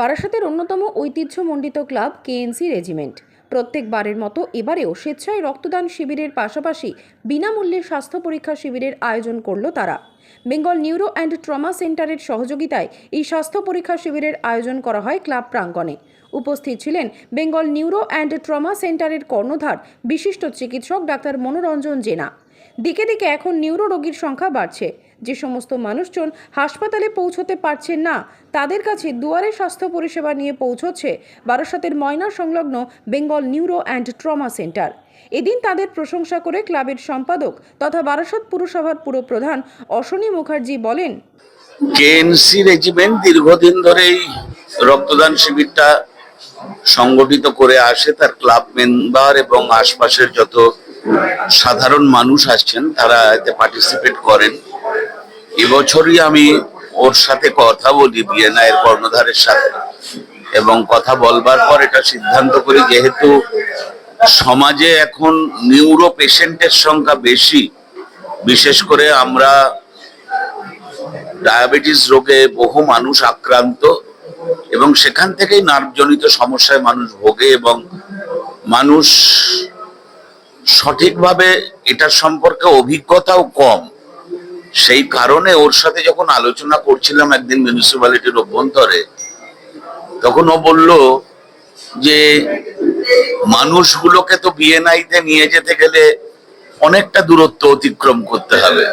বারাসাতের অন্যতম ঐতিহ্যমণ্ডিত ক্লাব কেএনসি রেজিমেন্ট। প্রত্যেকবারের মতো এবারেও স্বেচ্ছায় রক্তদান শিবিরের পাশাপাশি বিনামূল্যে স্বাস্থ্য পরীক্ষা শিবিরের আয়োজন করল তারা। বেঙ্গল নিউরো অ্যান্ড ট্রমা সেন্টারের সহযোগিতায় এই স্বাস্থ্য পরীক্ষা শিবিরের আয়োজন করা হয় ক্লাব প্রাঙ্গণে। উপস্থিত ছিলেন বেঙ্গল নিউরো অ্যান্ড ট্রমা সেন্টারের কর্ণধার, বিশিষ্ট চিকিৎসক ডাক্তার মনোরঞ্জন জেনা। দিকে দিকে এখন নিউরো রোগীর সংখ্যা বাড়ছে। যে সমস্ত মানুষজন হাসপাতালে পৌঁছতে পারছেন না, তাদের কাছে দুয়ারে স্বাস্থ্য পরিষেবা নিয়ে পৌঁছচ্ছে বারাসাতের ময়না সংলগ্ন Bengal neuro and trauma centre. এদিন তাদের প্রশংসা করে ক্লাবের সম্পাদক তথা বারাসত পুরসভার পুরপ্রধান অশ্বনী মুখার্জি বলেন, কেএনসি রেজিমেন্ট দীর্ঘদিন ধরেই রক্তদান শিবিরটা সংগঠিত করে আসে। তার ক্লাব মেম্বার এবং আশপাশের যত সাধারণ মানুষ আসছেন, তারা এতে পার্টিসিপেট করেন। এবছরই আমি ওর সাথে কথা বলি বিএনআই এর কর্ণধারের সাথে। এবং কথা বলবার পর এটা সিদ্ধান্ত করি, যেহেতু সমাজে এখন নিউরো পেশেন্টের সংখ্যা বেশি, বিশেষ করে আমরা ডায়াবেটিস রোগে বহু মানুষ আক্রান্ত, এবং সেখান থেকেই নার্ভজনিত সমস্যায় মানুষ ভোগে এবং মানুষ সঠিকভাবে এটার সম্পর্কে অভিজ্ঞতাও কম। সেই কারণে ওর সাথে যখন আলোচনা করছিলাম একদিন মিউনিসিপ্যালিটির অভ্যন্তরে, তখন ও বলল যে, মানুষগুলোকে তো বিএনআইতে নিয়ে যেতে গেলে অনেকটা দূরত্ব অতিক্রম করতে হবে।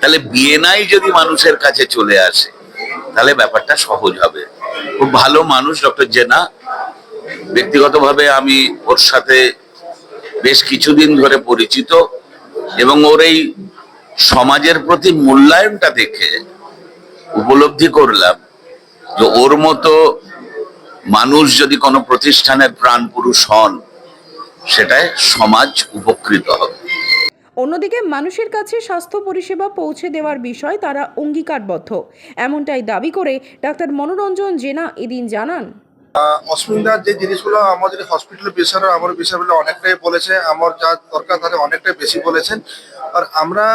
তাহলে বিএনআই যদি মানুষের কাছে চলে আসে, তাহলে ব্যাপারটা সহজ হবে। খুব ভালো মানুষ, ডক্টর জেনা। ব্যক্তিগতভাবে আমি ওর সাথে বেশ কিছুদিন ধরে পরিচিত এবং ওর এই সমাজের প্রতি মূল্যায়নটা দেখে উপলব্ধি করলাম যে ওর মতো মানুষ যদি কোনো প্রতিষ্ঠানের প্রাণ পুরুষ হন, সেটায় সমাজ উপকৃত হবে। অন্যদিকে মানুষের কাছে স্বাস্থ্য পরিষেবা পৌঁছে দেওয়ার বিষয় তারা অঙ্গীকারবদ্ধ। এমনটাই দাবি করে ডাক্তার মনোরঞ্জন জেনা এদিন জানান। অসুবিধার যে জিনিসগুলো আমাদের হসপিটাল বিষয়ে আমার বিষয় অনেকটাই বলেছে, আমার যা দরকার তাদের অনেকটাই বেশি বলেছেন। আর আমরা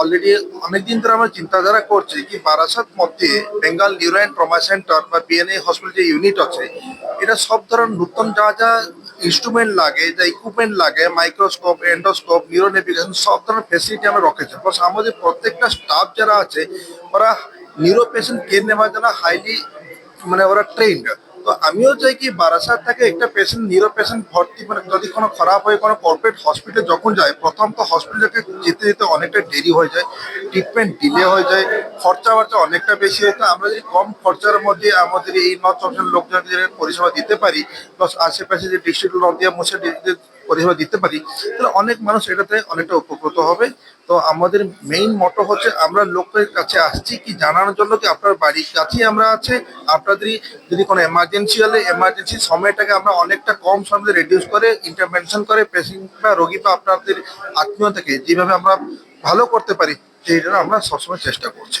অলরেডি অনেকদিন ধরে আমরা চিন্তাধারা করছি কি বারাসাত মধ্যে Bengal neuro and trauma centre বা বিএনএ হসপিটাল যে ইউনিট আছে, এটা সব ধরনের নতুন যা যা ইনস্ট্রুমেন্ট লাগে, যা ইকুইপমেন্ট লাগে মাইক্রোস্কোপ এন্ডোস্কোপ নিউরোনেভিগেশন সব ধরনের ফেসিলিটি আমরা রেখেছি প্লাস আমাদের প্রত্যেকটা স্টাফ যারা আছে, ওরা নিউরো পেশেন্ট কেয়ার নেওয়ার জন্য হাইলি মানে ওরা ট্রেন্ড তো আমিও চাই কি বারাসাত থেকে একটা পেশেন্ট নিরো পেশেন্ট ভর্তি মানে যদি কোনো খারাপ হয়, কোনো কর্পোরেট হসপিটালে যখন যায়, প্রথম তো হসপিটালকে যেতে যেতে অনেকটা দেরি হয়ে যায় ট্রিটমেন্ট ডিলে হয়ে যায়, খরচা বার্চা অনেকটা বেশি হয়। তো আমরা যদি কম খরচার মধ্যে আমাদের এই নর্থ অপশন লোকজন পরিষেবা দিতে পারি প্লাস আশেপাশে যে ডিস্ট্রিক্ট নদিয়া মুসে পরিষেবা দিতে পারি, তাহলে অনেক মানুষ এটাতে অনেকটা উপকৃত হবে। তো আমাদের মেইন মটো হচ্ছে আমরা লোকের কাছে আসছি কি জানানোর জন্য কি আপনার বাড়ির কাছেই আমরা আছে। আপনাদেরই যদি কোনো এমার্জেন্সি হলে এমার্জেন্সি সময়টাকে আমরা অনেকটা কম সময়ে রিডিউস করে ইন্টারভেনশন করে পেশেন্ট বা রোগী বা আপনাদের আত্মীয় থেকে যেভাবে আমরা ভালো করতে পারি সেই জন্য আমরা সবসময় চেষ্টা করছি।